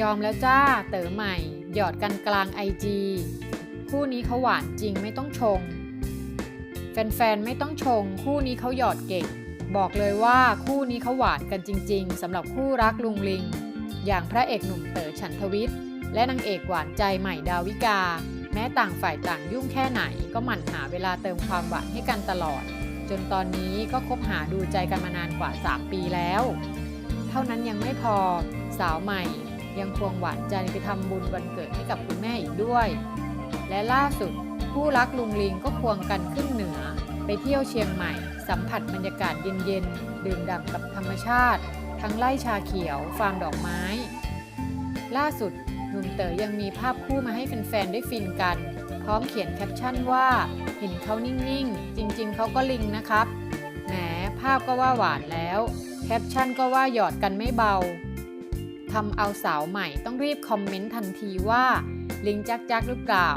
ยอมแล้วจ้า เต๋อใหม่ หยอดกันกลางไอจีคู่นี้เขาหวานจริงไม่ต้องชง แฟนๆ ไม่ต้องชง คู่นี้เขาหยอดเก่ง บอกเลยว่าคู่นี้เขาหวานกันจริง ๆสำหรับคู่รักลุงลิง อย่างพระเอกหนุ่มเต๋อฉันทวิทย์และนางเอกหวานใจใหม่ดาวิกา แม้ต่างฝ่ายต่างยุ่งแค่ไหน ก็หมั่นหาเวลาเติมความหวานให้กันตลอด จนตอนนี้ก็คบหาดูใจกันมานานกว่า 3 ปีแล้ว เท่านั้นยังไม่พอสาวใหม่ ยังควงหวานใจไปทำบุญวันเกิดให้กับคุณแม่อีกด้วย และล่าสุดคู่รักลุงลิงก็ควงกันขึ้นเหนือ ไปเที่ยวเชียงใหม่ สัมผัสบรรยากาศเย็นๆ ดื่มด่ำกับธรรมชาติ ทั้งไล่ชาเขียวฟาร์มดอกไม้ ล่าสุดหนุ่มเต๋อยังมีภาพคู่มาให้แฟนๆได้ฟินกัน พร้อมเขียนแคปชั่นว่า เห็นเขานิ่งๆ จริงๆ เขาก็ลิงนะครับแหมภาพก็ว่าหวานแล้ว แคปชั่นก็ว่าหยอดกันไม่เบา ทำเอาสาวใหม่ต้องรีบคอมเมนต์ทันทีว่าลิงจักจักหรือเปล่า